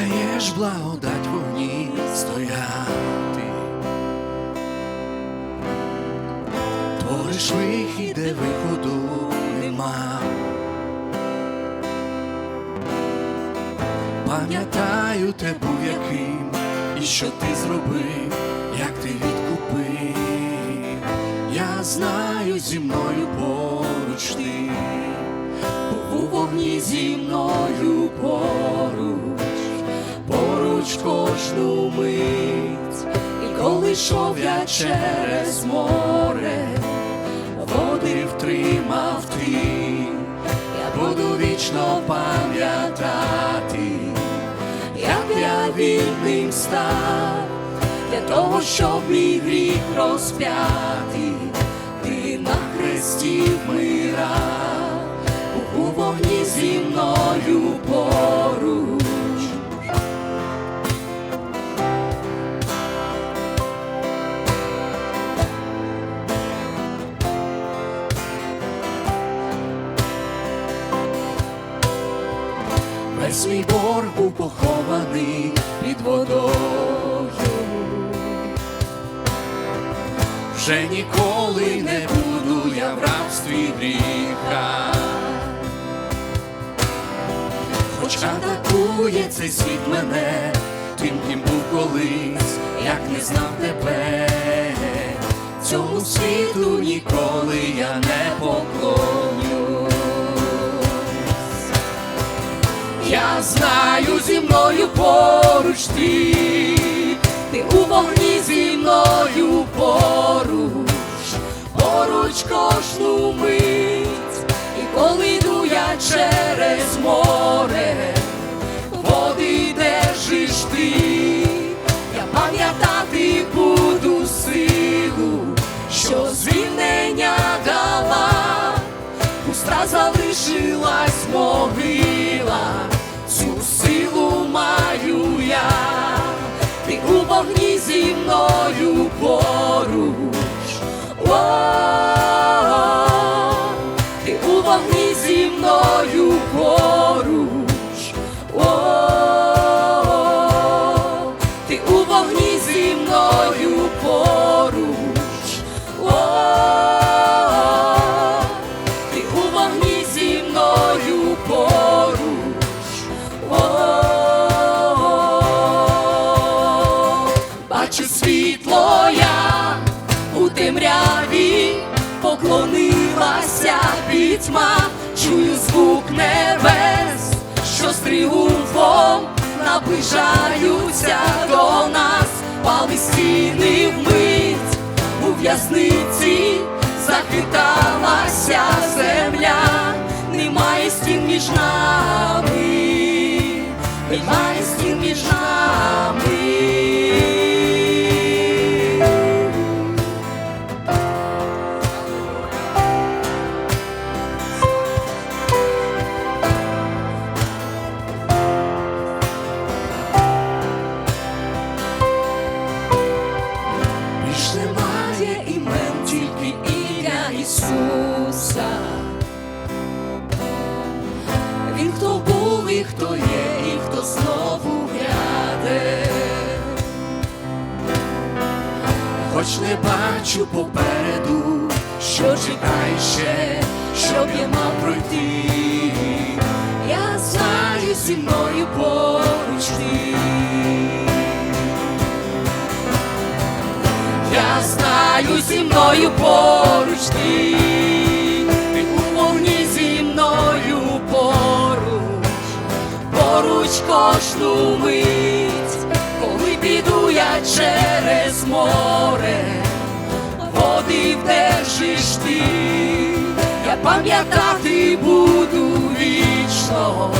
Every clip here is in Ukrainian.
даєш благодать вогні стояти, твориш вихід, де виходу нема. Пам'ятаю те був яким, і що ти зробив, як ти відкупив. Я знаю зі мною поруч ти, був у вогні зі мною поруч, поруч кожну мить, і коли йшов я через море, води втримав ти, я буду вічно пам'ятати, як я вільним став, для того, щоб мій гріх розп'яти, ти на хресті вмирав, Мій борг був похований під водою. Вже ніколи не буду я в рабстві гріха. Хоч атакує цей світ мене, тим, ким був колись, як не знав тебе. Цьому світу ніколи я не Я знаю зі мною поруч ти, ти у вогні зі мною поруч, поруч кожну мить, і коли йду я через море, води держиш ти, я пам'ятати буду силу, що звільнення дала. Пуста залишилась могила, темряві, поклонилася пітьма, чую звук небес, що з тріумфом наближаються до нас, Палестини вмить у в'язниці захиталася земля, немає стін між нами, немає стін між нами. Хто є, і хто знову гряде. Хоч не бачу попереду, що чекає ще, щоб я мав пройти. Я знаю зі мною поруч ти. Я знаю зі мною поруч ти кожну мить, коли піду я через море, води вдержиш ти, я пам'ятати буду вічно,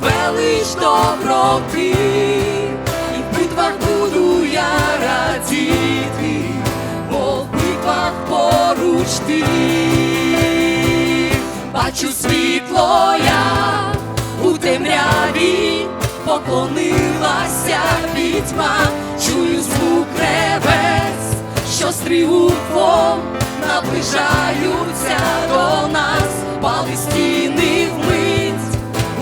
велич доброти, і в битвах буду я радіти, бо в битвах поруч ти, бачу світло я поклонилася пітьма, чую звук небес, що з тріумфом наближаються до нас, пали стіни вмить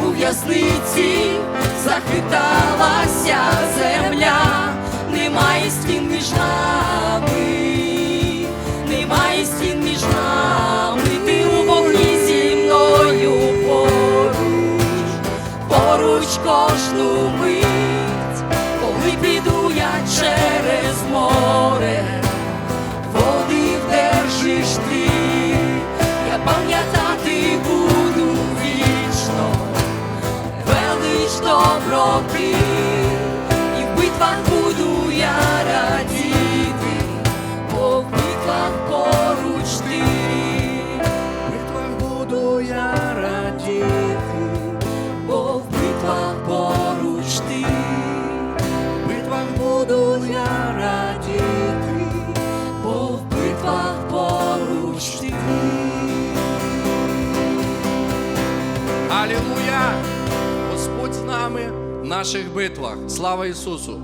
у в'язниці захиталася земля, немає стін між нами, кожну мить, коли піду я через море, води вдержиш ти, я пам'ятати буду вічно. Велич доброти, і в битвах буду я радіти, бо в битвах поруч ти, В битвах буду я радіти, наших битвах. Слава Ісусу!